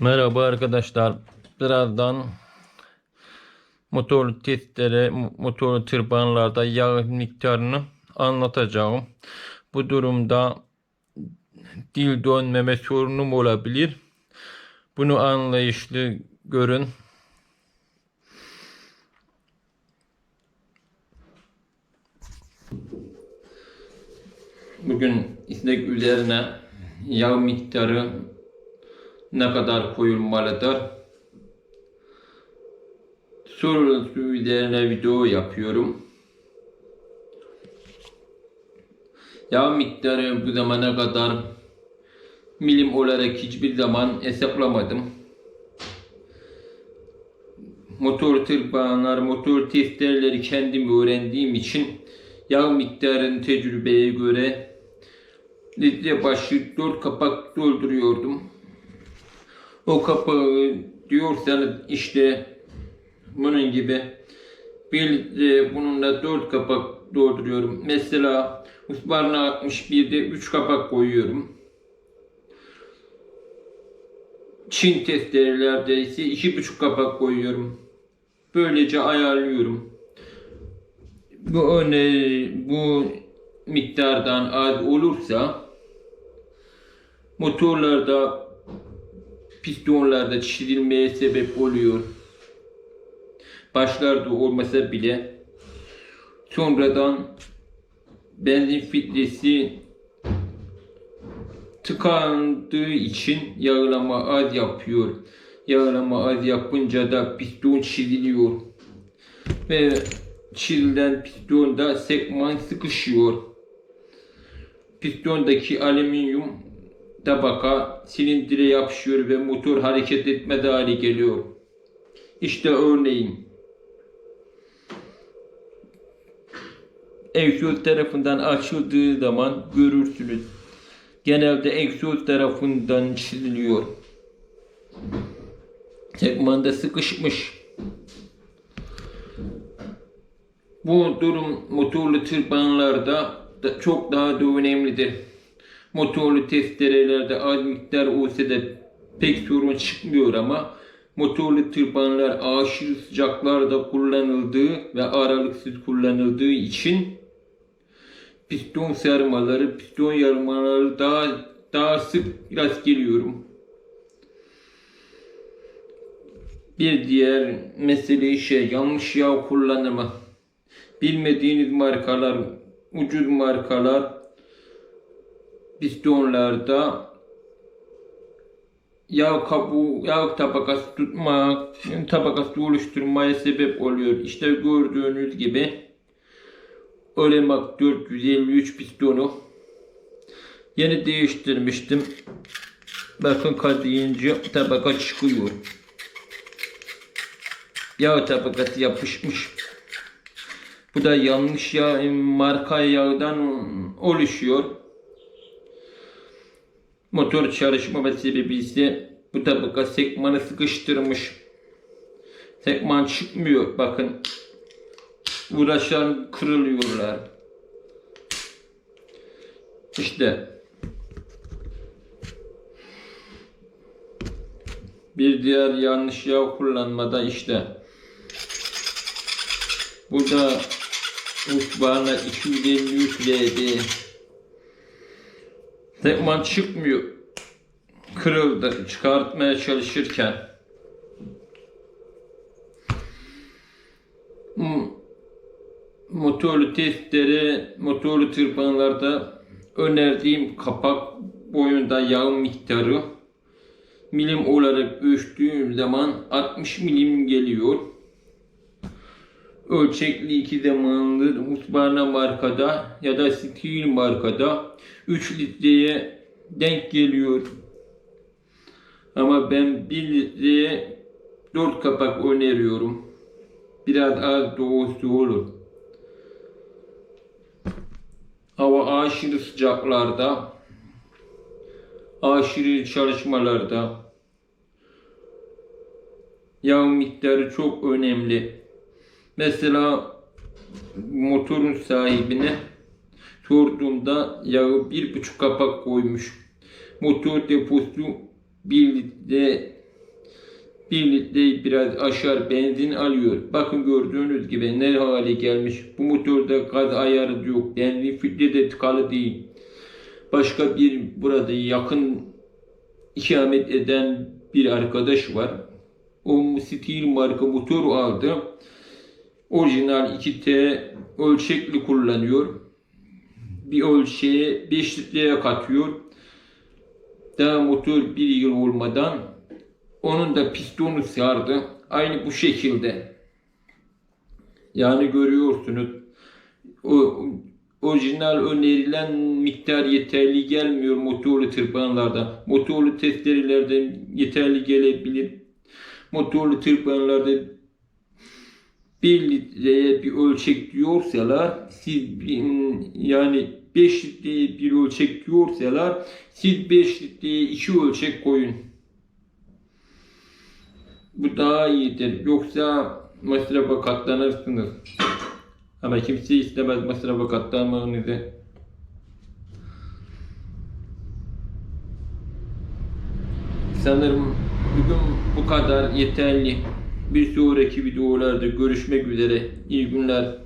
Merhaba arkadaşlar. Birazdan motor testlere, motor tırpanlarda yağ miktarını anlatacağım. Bu durumda dil dönmeme sorunum olabilir. Bunu anlayışlı görün. Bugün istek üzerine yağ miktarı ne kadar koyulmalıdır? Sorusu üzerine video yapıyorum. Yağ miktarı bu zamana kadar milim olarak hiçbir zaman hesaplamadım. Motor tırpanlar, motor testlerleri kendim öğrendiğim için yağ miktarını tecrübeye göre litre başı 4 kapak dolduruyordum. O kapağı diyorsanız işte bunun gibi bir litre bununla 4 kapak dolduruyorum. Mesela ısparna 61'de 3 kapak koyuyorum. Çin testerelerde ise 2,5 kapak koyuyorum. Böylece ayarlıyorum. Bu öne bu miktardan az olursa motorlarda pistonlarda çizilmeye sebep oluyor. Başlarda olmasa bile sonradan benzin filtresi tıkandığı için yağlama az yapıyor. Yağlama az yapınca da piston çiziliyor. Ve çizilen pistonda sekman sıkışıyor. Pistondaki alüminyum tabaka silindire yapışıyor ve motor hareket etmede hale geliyor. İşte örneğin egzoz tarafından açıldığı zaman görürsünüz. Genelde egzoz tarafından çiziliyor. Sekmanda sıkışmış. Bu durum motorlu tırpanlarda da çok daha da önemlidir. Motorlu testerelerde az miktar olsa da pek sorun çıkmıyor ama motorlu tırpanlar aşırı sıcaklarda kullanıldığı ve aralıksız kullanıldığı için piston sarmaları, piston yarmaları daha daha sık rast geliyorum. Bir diğer mesele şey yanlış yağ kullanımı. Bilmediğiniz markalar, ucuz markalar pistonlarda yağ kabuğu, yağ tabakası tutma, tabakası oluşturmaya sebep oluyor. İşte gördüğünüz gibi Olemak 453 pistonu yeni değiştirmiştim. Bakın kadıyınca tabaka çıkıyor. Yağ tabakası yapışmış. Bu da yanlış yağ, marka yağdan oluşuyor. Motor çalışma sebebi ise bu tabaka sekmanı sıkıştırmış. Sekman çıkmıyor bakın. Uğraşan kırılıyorlar. İşte bir diğer yanlış yağ kullanmada işte burada Usbana 253 LD Tekman çıkmıyor. Kırıldı. Çıkartmaya çalışırken. Hmm. Motorlu testleri, motorlu tırpanlarda önerdiğim kapak boyunda yağ miktarı milim olarak ölçtüğüm zaman 60 milim geliyor. Ölçekli iki zamanlı Husqvarna markada ya da Steel markada 3 litreye denk geliyor. Ama ben 1 litreye 4 kapak öneriyorum. Biraz az doğusu olur. Hava aşırı sıcaklarda, aşırı çalışmalarda yağ miktarı çok önemli. Mesela motorun sahibine sorduğumda yağı bir buçuk kapak koymuş. Motor deposu bir litre 1 litre biraz aşağı benzin alıyor. Bakın gördüğünüz gibi ne hale gelmiş. Bu motorda gaz ayarı yok. Benzin filtre de tıkalı değil. Başka bir burada yakın ikamet eden bir arkadaş var. O Steel marka motor aldı. Orijinal 2T ölçekli kullanıyor. Bir ölçeğe 5 litreye katıyor. Daha motor bir yıl olmadan onun da pistonu sardı. Aynı bu şekilde. Yani görüyorsunuz. O orijinal önerilen miktar yeterli gelmiyor motorlu tırpanlarda. Motorlu testerelerde yeterli gelebilir. Motorlu tırpanlarda 1 litreye bir ölçek diyorsalar siz yani 5 litreye bir ölçek diyorsalar siz 5 litreye 2 ölçek koyun. Bu daha iyidir. Yoksa masrafa katlanırsınız. Ama kimse istemez masrafa katlanmanızı. Sanırım bugün bu kadar yeterli. Bir sonraki videolarda görüşmek üzere. İyi günler.